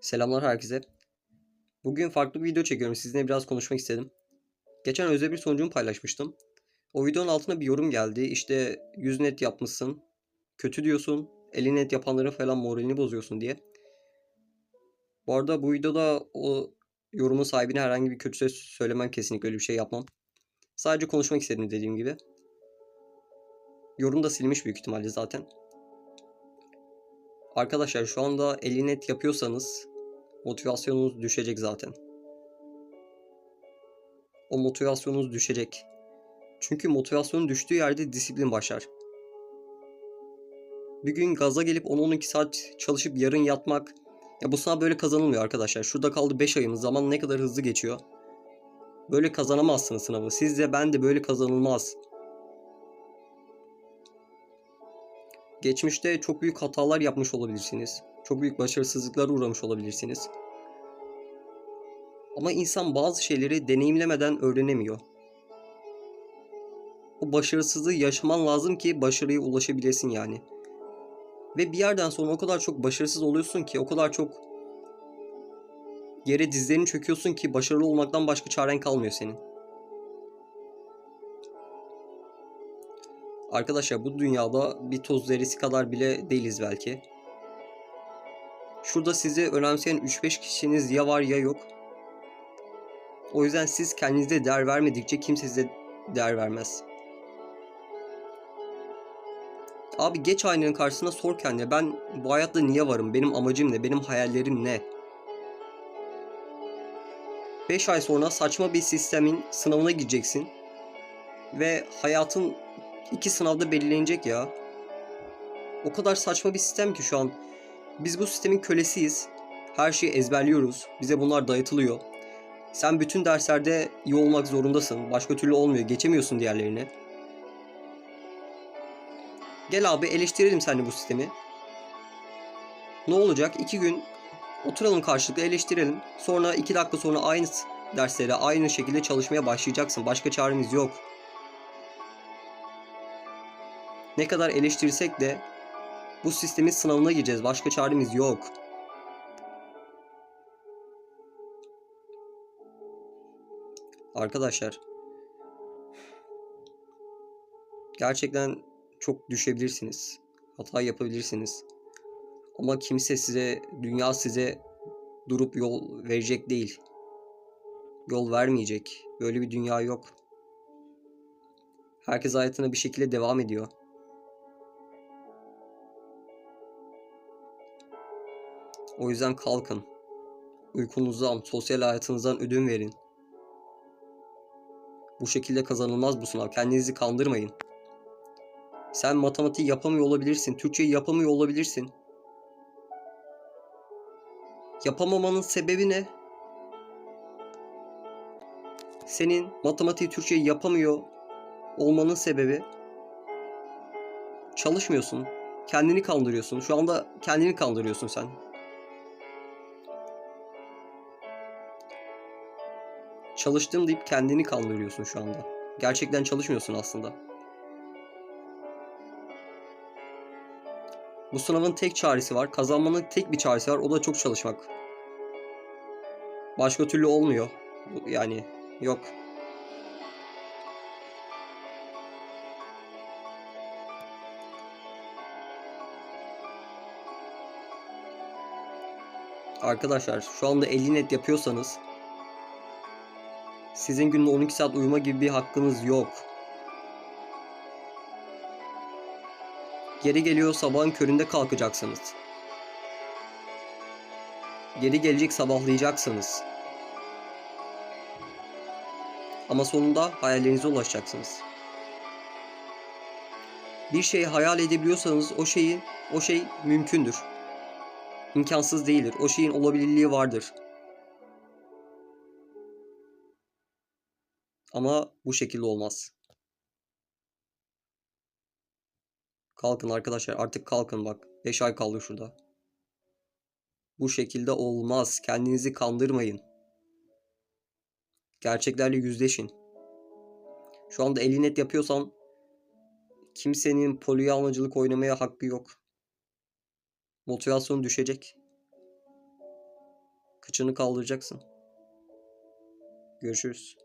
Selamlar herkese. Bugün farklı bir video çekiyorum. Sizinle biraz konuşmak istedim. Geçen özel bir sonucumu paylaşmıştım. O videonun altına bir yorum geldi. İşte 100 net yapmışsın. Kötü diyorsun. 50 net yapanların falan moralini bozuyorsun diye. Bu arada bu videoda o yorumun sahibine herhangi bir kötü söz söylemem kesinlikle öyle bir şey yapmam. Sadece konuşmak istedim dediğim gibi. Yorum da silmiş büyük ihtimalle zaten. Arkadaşlar şu anda 50 net yapıyorsanız motivasyonunuz düşecek zaten. O motivasyonunuz düşecek. Çünkü motivasyonun düştüğü yerde disiplin başlar. Bir gün gaza gelip 10-12 saat çalışıp yarın yatmak ya bu sınav böyle kazanılmıyor arkadaşlar. Şurada kaldı 5 ayımız. Zaman ne kadar hızlı geçiyor. Böyle kazanamazsınız sınavı. Siz de ben de böyle kazanılmaz. Geçmişte çok büyük hatalar yapmış olabilirsiniz. Çok büyük başarısızlıklara uğramış olabilirsiniz. Ama insan bazı şeyleri deneyimlemeden öğrenemiyor. O başarısızlığı yaşaman lazım ki başarıya ulaşabilesin yani. Ve bir yerden sonra o kadar çok başarısız oluyorsun ki, o kadar çok yere dizlerini çöküyorsun ki başarılı olmaktan başka çaren kalmıyor senin. Arkadaşlar bu dünyada bir toz zerresi kadar bile değiliz belki. Şurada sizi önemseyen 3-5 kişiniz ya var ya yok. O yüzden siz kendinize değer vermedikçe kimse size değer vermez. Abi geç aynanın karşısına sor kendine ben bu hayatta niye varım? Benim amacım ne? Benim hayallerim ne? 5 ay sonra saçma bir sistemin sınavına gireceksin. Ve hayatın iki sınavda belirlenecek ya. O kadar saçma bir sistem ki şu an. Biz bu sistemin kölesiyiz. Her şeyi ezberliyoruz. Bize bunlar dayatılıyor. Sen bütün derslerde iyi olmak zorundasın. Başka türlü olmuyor. Geçemiyorsun diğerlerine. Gel abi eleştirelim seninle bu sistemi. Ne olacak? İki gün oturalım karşılıklı eleştirelim. Sonra iki dakika sonra aynı derslere aynı şekilde çalışmaya başlayacaksın. Başka çaremiz yok. Ne kadar eleştirsek de bu sistemin sınavına gireceğiz. Başka çaremiz yok. Arkadaşlar gerçekten çok düşebilirsiniz. Hata yapabilirsiniz. Ama kimse size, dünya size durup yol verecek değil. Yol vermeyecek. Böyle bir dünya yok. Herkes hayatına bir şekilde devam ediyor. O yüzden kalkın. Uykunuzdan, sosyal hayatınızdan ödün verin. Bu şekilde kazanılmaz bu sınav. Kendinizi kandırmayın. Sen matematiği yapamıyor olabilirsin. Türkçeyi yapamıyor olabilirsin. Yapamamanın sebebi ne? Senin matematiği Türkçeyi yapamıyor olmanın sebebi çalışmıyorsun. Kendini kandırıyorsun. Şu anda kendini kandırıyorsun sen. Çalıştım deyip kendini kandırıyorsun şu anda. Gerçekten çalışmıyorsun aslında. Bu sınavın tek çaresi var. Kazanmanın tek bir çaresi var. O da çok çalışmak. Başka türlü olmuyor. Yani yok. Arkadaşlar şu anda 50 net yapıyorsanız sizin günde 12 saat uyuma gibi bir hakkınız yok. Geri geliyor sabahın köründe kalkacaksınız. Geri gelecek sabahlayacaksınız. Ama sonunda hayallerinize ulaşacaksınız. Bir şeyi hayal edebiliyorsanız o şeyin o şey mümkündür. İmkansız değildir. O şeyin olabilirliği vardır. Ama bu şekilde olmaz. Kalkın arkadaşlar artık kalkın bak. 5 ay kaldı şurada. Bu şekilde olmaz. Kendinizi kandırmayın. Gerçeklerle yüzleşin. Şu anda 50 net yapıyorsan kimsenin polyanlacılık oynamaya hakkı yok. Motivasyon düşecek. Kıçını kaldıracaksın. Görüşürüz.